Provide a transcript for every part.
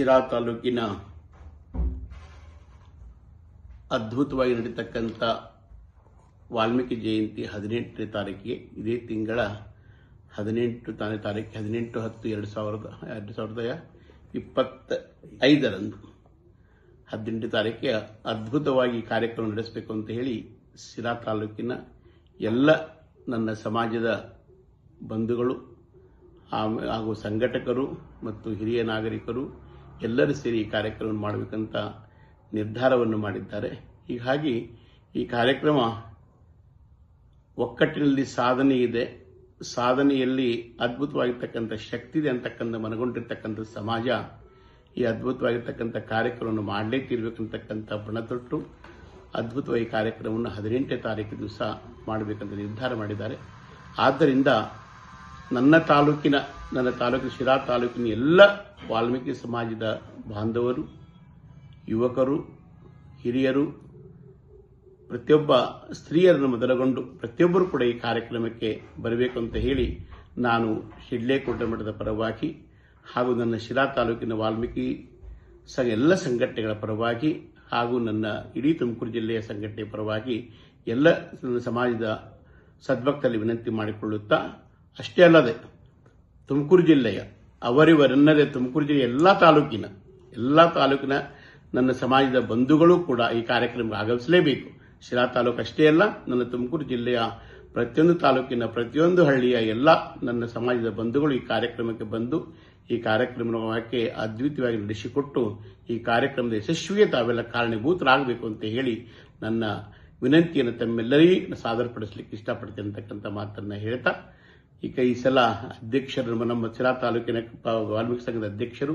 ಶಿರಾ ತಾಲೂಕಿನ ಅದ್ಭುತವಾಗಿ ನಡೀತಕ್ಕಂಥ ವಾಲ್ಮೀಕಿ ಜಯಂತಿ ಹದಿನೆಂಟನೇ ತಾರೀಕಿಗೆ ಇದೇ ತಿಂಗಳ ಹದಿನೆಂಟು ತಾನೇ ತಾರೀಕು, ಹದಿನೆಂಟು, ಹತ್ತು, ಎರಡು ಸಾವಿರದ ಎರಡು ಸಾವಿರದ ಇಪ್ಪತ್ತ ಐದರಂದು ಹದಿನೆಂಟು ತಾರೀಕಿಗೆ ಅದ್ಭುತವಾಗಿ ಕಾರ್ಯಕ್ರಮ ನಡೆಸಬೇಕು ಅಂತ ಹೇಳಿ ಶಿರಾ ತಾಲೂಕಿನ ಎಲ್ಲ ನನ್ನ ಸಮಾಜದ ಬಂಧುಗಳು ಹಾಗೂ ಸಂಘಟಕರು ಮತ್ತು ಹಿರಿಯ ನಾಗರಿಕರು ಎಲ್ಲರೂ ಸೇರಿ ಈ ಕಾರ್ಯಕ್ರಮ ಮಾಡಬೇಕಂತ ನಿರ್ಧಾರವನ್ನು ಮಾಡಿದ್ದಾರೆ. ಹೀಗಾಗಿ ಈ ಕಾರ್ಯಕ್ರಮ ಒಕ್ಕಟ್ಟಿನಲ್ಲಿ ಸಾಧನೆ ಇದೆ. ಸಾಧನೆಯಲ್ಲಿ ಅದ್ಭುತವಾಗಿರ್ತಕ್ಕಂಥ ಶಕ್ತಿ ಇದೆ ಅಂತಕ್ಕಂಥ ಮನಗೊಂಡಿರ್ತಕ್ಕಂಥ ಸಮಾಜ ಈ ಅದ್ಭುತವಾಗಿರ್ತಕ್ಕಂಥ ಕಾರ್ಯಕ್ರಮವನ್ನು ಮಾಡಲೇ ತೀರ್ಬೇಕಂತಕ್ಕಂಥ ಬಣತೊಟ್ಟು ಅದ್ಭುತವಾಗಿ ಕಾರ್ಯಕ್ರಮವನ್ನು ಹದಿನೆಂಟನೇ ತಾರೀಕು ದಿವಸ ಮಾಡಬೇಕಂತ ನಿರ್ಧಾರ ಮಾಡಿದ್ದಾರೆ. ಆದ್ದರಿಂದ ನನ್ನ ತಾಲೂಕಿನ ನನ್ನ ತಾಲೂಕಿನ ಶಿರಾ ತಾಲೂಕಿನ ಎಲ್ಲ ವಾಲ್ಮೀಕಿ ಸಮಾಜದ ಬಾಂಧವರು, ಯುವಕರು, ಹಿರಿಯರು, ಪ್ರತಿಯೊಬ್ಬ ಸ್ತ್ರೀಯರನ್ನು ಮೊದಲಗೊಂಡು ಪ್ರತಿಯೊಬ್ಬರು ಕೂಡ ಈ ಕಾರ್ಯಕ್ರಮಕ್ಕೆ ಬರಬೇಕು ಅಂತ ಹೇಳಿ ನಾನು ಶಿಡ್ಲೇಕೋಟೆ ಮಠದ ಪರವಾಗಿ ಹಾಗೂ ನನ್ನ ಶಿರಾ ತಾಲೂಕಿನ ವಾಲ್ಮೀಕಿ ಸ ಎಲ್ಲ ಸಂಘಟನೆಗಳ ಪರವಾಗಿ ಹಾಗೂ ನನ್ನ ಇಡೀ ತುಮಕೂರು ಜಿಲ್ಲೆಯ ಸಂಘಟನೆ ಪರವಾಗಿ ಎಲ್ಲ ಸಮಾಜದ ಸದ್ಭಕ್ತಲ್ಲಿ ವಿನಂತಿ ಮಾಡಿಕೊಳ್ಳುತ್ತಾ ಅಷ್ಟೇ ಅಲ್ಲದೆ ತುಮಕೂರು ಜಿಲ್ಲೆಯ ಅವರಿವರೆನ್ನದೇ ತುಮಕೂರು ಜಿಲ್ಲೆಯ ಎಲ್ಲ ತಾಲೂಕಿನ ಎಲ್ಲ ತಾಲೂಕಿನ ನನ್ನ ಸಮಾಜದ ಬಂಧುಗಳು ಕೂಡ ಈ ಕಾರ್ಯಕ್ರಮಕ್ಕೆ ಆಗಮಿಸಲೇಬೇಕು. ಶಿರಾ ತಾಲೂಕು ಅಷ್ಟೇ ಅಲ್ಲ, ನನ್ನ ತುಮಕೂರು ಜಿಲ್ಲೆಯ ಪ್ರತಿಯೊಂದು ತಾಲೂಕಿನ ಪ್ರತಿಯೊಂದು ಹಳ್ಳಿಯ ಎಲ್ಲ ನನ್ನ ಸಮಾಜದ ಬಂಧುಗಳು ಈ ಕಾರ್ಯಕ್ರಮಕ್ಕೆ ಬಂದು ಈ ಕಾರ್ಯಕ್ರಮಕ್ಕೆ ಅದ್ವಿತೀಯವಾಗಿ ನಡೆಸಿಕೊಟ್ಟು ಈ ಕಾರ್ಯಕ್ರಮದ ಯಶಸ್ವಿಗೆ ತಾವೆಲ್ಲ ಕಾರಣೀಭೂತರಾಗಬೇಕು ಅಂತ ಹೇಳಿ ನನ್ನ ವಿನಂತಿಯನ್ನು ತಮ್ಮೆಲ್ಲರಿಗೂ ಸಾದರಪಡಿಸಲಿಕ್ಕೆ ಇಷ್ಟಪಡ್ತೇನೆ ಅಂತಕ್ಕಂಥ ಮಾತನ್ನು ಹೇಳ್ತಾ ಈಗ ಈ ಸಲ ಅಧ್ಯಕ್ಷರು ನಮ್ಮ- ಸಿರಾ ತಾಲೂಕಿನ ವಾಲ್ಮೀಕಿ ಸಂಘದ ಅಧ್ಯಕ್ಷರು,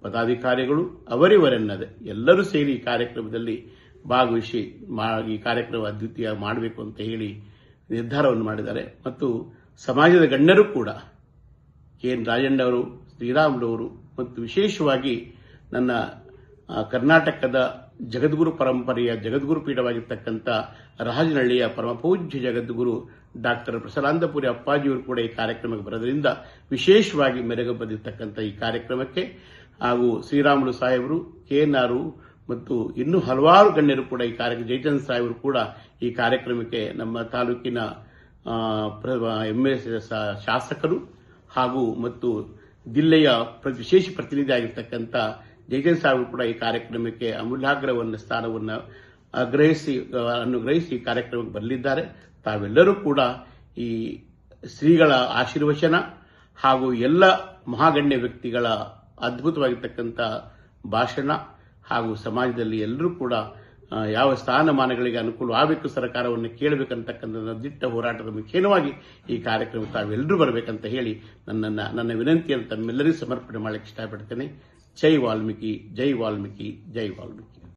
ಪದಾಧಿಕಾರಿಗಳು ಅವರಿವರೆನ್ನದೆ ಎಲ್ಲರೂ ಸೇರಿ ಈ ಕಾರ್ಯಕ್ರಮದಲ್ಲಿ ಭಾಗವಹಿಸಿ ಈ ಕಾರ್ಯಕ್ರಮ ಅದ್ವಿತೀಯ ಮಾಡಬೇಕು ಅಂತ ಹೇಳಿ ನಿರ್ಧಾರವನ್ನು ಮಾಡಿದ್ದಾರೆ. ಮತ್ತು ಸಮಾಜದ ಗಣ್ಯರು ಕೂಡ, ಕೆ ಎನ್ ರಾಜಣ್ಣವರು ಶ್ರೀರಾಮುಲವರು ಮತ್ತು ವಿಶೇಷವಾಗಿ ನನ್ನ ಕರ್ನಾಟಕದ ಜಗದ್ಗುರು ಪರಂಪರೆಯ ಜಗದ್ಗುರು ಪೀಠವಾಗಿರ್ತಕ್ಕಂಥ ರಾಜನಹಳ್ಳಿಯ ಪರಮಪೂಜ್ಯ ಜಗದ್ಗುರು ಡಾಕ್ಟರ್ ಪ್ರಸಲಾಂದಪುರಿ ಅಪ್ಪಾಜಿಯವರು ಕೂಡ ಈ ಕಾರ್ಯಕ್ರಮಕ್ಕೆ ಬರೋದ್ರಿಂದ ವಿಶೇಷವಾಗಿ ಮೆರಗು ಬಂದಿರತಕ್ಕಂಥ ಈ ಕಾರ್ಯಕ್ರಮಕ್ಕೆ ಹಾಗೂ ಶ್ರೀರಾಮುಲು ಸಾಹೇಬರು ಕೆ ಎನ್ ಆರ್ ಮತ್ತು ಇನ್ನೂ ಹಲವಾರು ಗಣ್ಯರು ಕೂಡ ಈ ಕಾರ್ಯಕ್ರಮ ಜಯಚಂದ್ರ ಸಾಹೇಬರು ಕೂಡ ಈ ಕಾರ್ಯಕ್ರಮಕ್ಕೆ ನಮ್ಮ ತಾಲೂಕಿನ ಎಂಎಸ್ ಶಾಸಕರು ಹಾಗೂ ಮತ್ತು ಜಿಲ್ಲೆಯ ವಿಶೇಷ ಪ್ರತಿನಿಧಿ ಆಗಿರ್ತಕ್ಕಂಥ ಜಯಚಂದ್ರ ಸಾಹೇಬ್ ಕೂಡ ಈ ಕಾರ್ಯಕ್ರಮಕ್ಕೆ ಅಮೂಲಾಗ್ರವನ್ನು ಸ್ಥಾನವನ್ನು ಗ್ರಹಿಸಿ ಅನುಗ್ರಹಿಸಿ ಕಾರ್ಯಕ್ರಮಕ್ಕೆ ಬರಲಿದ್ದಾರೆ. ತಾವೆಲ್ಲರೂ ಕೂಡ ಈ ಶ್ರೀಗಳ ಆಶೀರ್ವಚನ ಹಾಗೂ ಎಲ್ಲ ಮಹಾಗಣ್ಯ ವ್ಯಕ್ತಿಗಳ ಅದ್ಭುತವಾಗಿರ್ತಕ್ಕಂಥ ಭಾಷಣ ಹಾಗೂ ಸಮಾಜದಲ್ಲಿ ಎಲ್ಲರೂ ಕೂಡ ಯಾವ ಸ್ಥಾನಮಾನಗಳಿಗೆ ಅನುಕೂಲ ಆಗಬೇಕು ಸರ್ಕಾರವನ್ನು ಕೇಳಬೇಕಂತಕ್ಕಂಥ ದಿಟ್ಟ ಹೋರಾಟದ ಮುಖೇನವಾಗಿ ಈ ಕಾರ್ಯಕ್ರಮ ತಾವೆಲ್ಲರೂ ಬರಬೇಕಂತ ಹೇಳಿ ನನ್ನನ್ನು, ನನ್ನ ವಿನಂತಿಯನ್ನು ತಮ್ಮೆಲ್ಲರಿಗೂ ಸಮರ್ಪಣೆ ಮಾಡಲಿಕ್ಕೆ ಇಷ್ಟಪಡ್ತೇನೆ. ಜೈ ವಾಲ್ಮೀಕಿ ಜೈ ವಾಲ್ಮೀಕಿ ಜೈ ವಾಲ್ಮೀಕಿ